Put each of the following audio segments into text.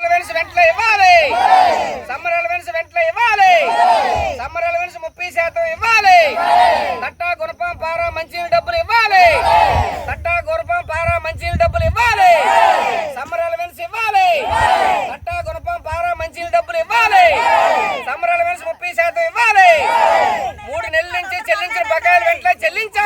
వెంటనే ఇవ్వాలి summer allowance వెంటనే ఇవ్వాలి సమ్మర్ అలవెన్స్ ముప్పై శాతం ఇవ్వాలి తట్టా గుణపం పారా మంచి డబ్బులు ఇవ్వాలి తట్టా గుణపం పారా మంచి డబ్బులు ఇవ్వాలి సమ్మర్ అలవెన్స్ ఇవ్వాలి తట్టా గుణపం పారా మంచి డబ్బులు ఇవ్వాలి సమ్మర్ అలవెన్స్ ముప్పై శాతం ఇవ్వాలి మూడు నెలల నుంచి చెల్లించిన బకాయిలు వెంటనే చెల్లించాలి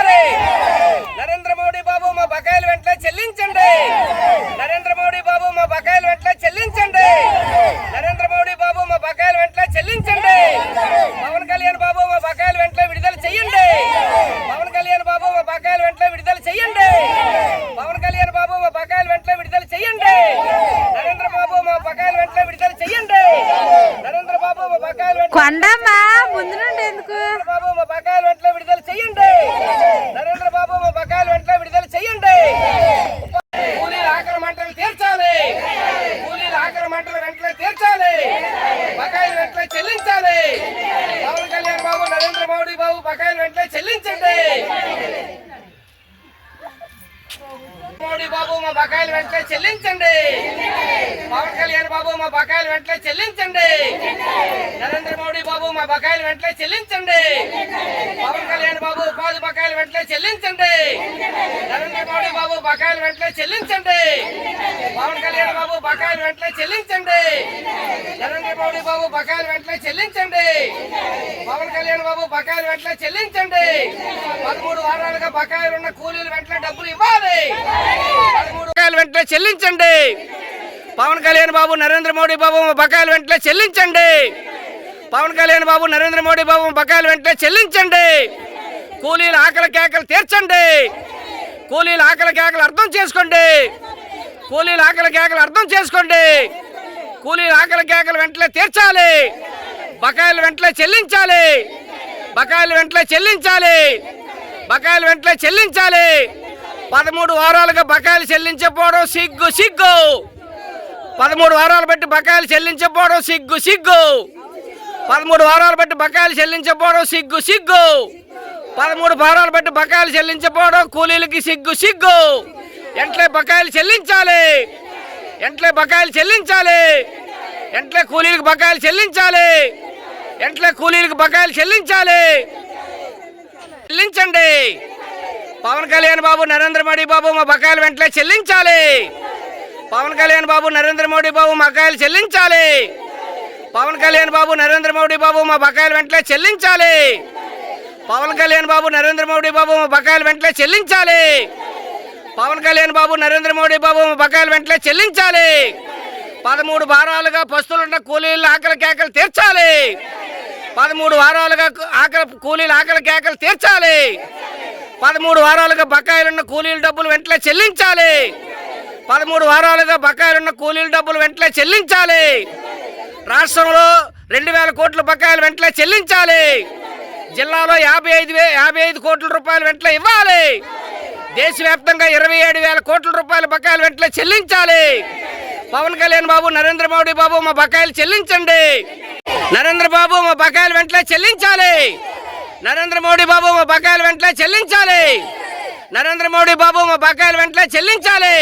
కొండమ్మా ముందు నుండి ఎందుకు? బాబు మా బకాయిలు వెంటనే విడుదల చెయ్యండి నరేంద్ర బాబు మా బకాయిలు వెంటనే విడుదల చెయ్యండి కూలీల ఆఖరి మంటలు తీర్చాలి. కూలీల ఆఖరి మంటలు వెంటనే తీర్చాలి. బకాయిలు వెంటనే చెల్లించాలి. పవన్ కళ్యాణ్ బాబు నరేంద్ర మోడీ బాబు బకాయిలు వెంటనే చెల్లించండి. మోడీ బాబు మా బకాయిలు వెంటనే చెల్లించండి. పవన్ కళ్యాణ్ బాబు మా బకాయిలు వెంటనే చెల్లించండి. నరేంద్ర మోడీ బాబు మా బకాయిలు వెంటనే చెల్లించండి. పవన్ కళ్యాణ్ బాబు ఉపాధి బకాయిలు వెంటనే చెల్లించండి. నరేంద్ర మోడీ బాబు బకాయిలు వెంటనే చెల్లించండి. పవన్ కళ్యాణ్ బాబు బకాయిలు వెంటనే చెల్లించండి. నరేంద్ర మోడీ బాబు బకాయిలు వెంటనే చెల్లించండి. పవన్ కళ్యాణ్ బాబు బకాయిలు వెంటనే చెల్లించండి. పదమూడు వారాలుగా బకాయిలు ఉన్న కూలీలు వెంటనే డబ్బులు ఇవ్వాలి. వెంటనే చెల్లించండి. పవన్ కళ్యాణ్ బాబు నరేంద్ర మోడీ బాబు బకాయిలు వెంటనే చెల్లించండి. పవన్ కళ్యాణ్ బాబు నరేంద్ర మోడీ బాబు బకాయిలు వెంటనే చెల్లించండి. కూలీల ఆకలి కేకలు తీర్చండి. కూలీల ఆకలి కేకలు అర్థం చేసుకోండి. కూలీల ఆకలి కేకలు అర్థం చేసుకోండి. కూలీల ఆకలి కేకలు వెంటనే తీర్చాలి. బకాయిలు వెంటనే చెల్లించాలి. బకాయిలు వెంటనే చెల్లించాలి. బకాయిలు వెంటనే చెల్లించాలి. పదమూడు వారాలుగా బకాయిలు చెల్లించకపోవడం సిగ్గు సిగ్గు. పదమూడు వారాలు బట్టి బకాయిలు చెల్లించకపోవడం సిగ్గు సిగ్గు. పదమూడు వారాలు బట్టి బకాయిలు చెల్లించకపోవడం సిగ్గు సిగ్గు. పదమూడు వారాలు బట్టి బకాయిలు చెల్లించకపోవడం కూలీలకి సిగ్గు సిగ్గు. ఎంట్లే బకాయిలు చెల్లించాలి. ఎంట్లే బకాయిలు చెల్లించాలి. ఎంట్లే కూలీలకు బకాయిలు చెల్లించాలి. ఎంట్లే కూలీలకు బకాయిలు చెల్లించాలి. చెల్లించండి. పవన్ కళ్యాణ్ బాబు నరేంద్ర మోడీ బాబు మా బకాయిలు వెంటనే చెల్లించాలి. పవన్ కళ్యాణ్ బాబు నరేంద్ర మోడీ బాబు మా బకాయిలు చెల్లించాలి. పవన్ కళ్యాణ్ బాబు నరేంద్ర మోడీ బాబు మా బకాయిలు వెంటనే చెల్లించాలి. పవన్ కళ్యాణ్ బాబు నరేంద్ర మోడీ బాబు మా బకాయిలు వెంటనే చెల్లించాలి. పవన్ కళ్యాణ్ బాబు నరేంద్ర మోడీ బాబు మా బకాయిలు వెంటనే చెల్లించాలి. పదమూడు వారాలుగా పస్తులున్న కూలీల ఆకలి కేకలు తీర్చాలి. పదమూడు వారాలుగా ఆకలి కూలీల ఆకలి కేకలు తీర్చాలి. పదమూడు వారాలుగా బకాయిలున్న కూలీల డబ్బులు వెంటనే చెల్లించాలి. పదమూడు వారాలుగా బకాయిలున్న కూలీల డబ్బులు వెంటనే చెల్లించాలి. రాష్ట్రంలో రెండు వేల కోట్ల బకాయిలు వెంటనే చెల్లించాలి. జిల్లాలో యాభై ఐదు వే యాభై ఐదు కోట్ల రూపాయలు వెంటనే ఇవ్వాలి. దేశవ్యాప్తంగా ఇరవై ఏడు వేల కోట్ల రూపాయల బకాయిలు వెంటనే చెల్లించాలి. పవన్ కళ్యాణ్ బాబు నరేంద్ర మోడీ బాబు మా బకాయిలు చెల్లించండి. నరేంద్ర బాబు మా బకాయిలు వెంటనే చెల్లించాలి. నరేంద్ర మోడీ బాబు మా బకాయిలు వెంటనే చెల్లించాలి. నరేంద్ర మోడీ బాబు మా బకాయిలు వెంటనే చెల్లించాలి.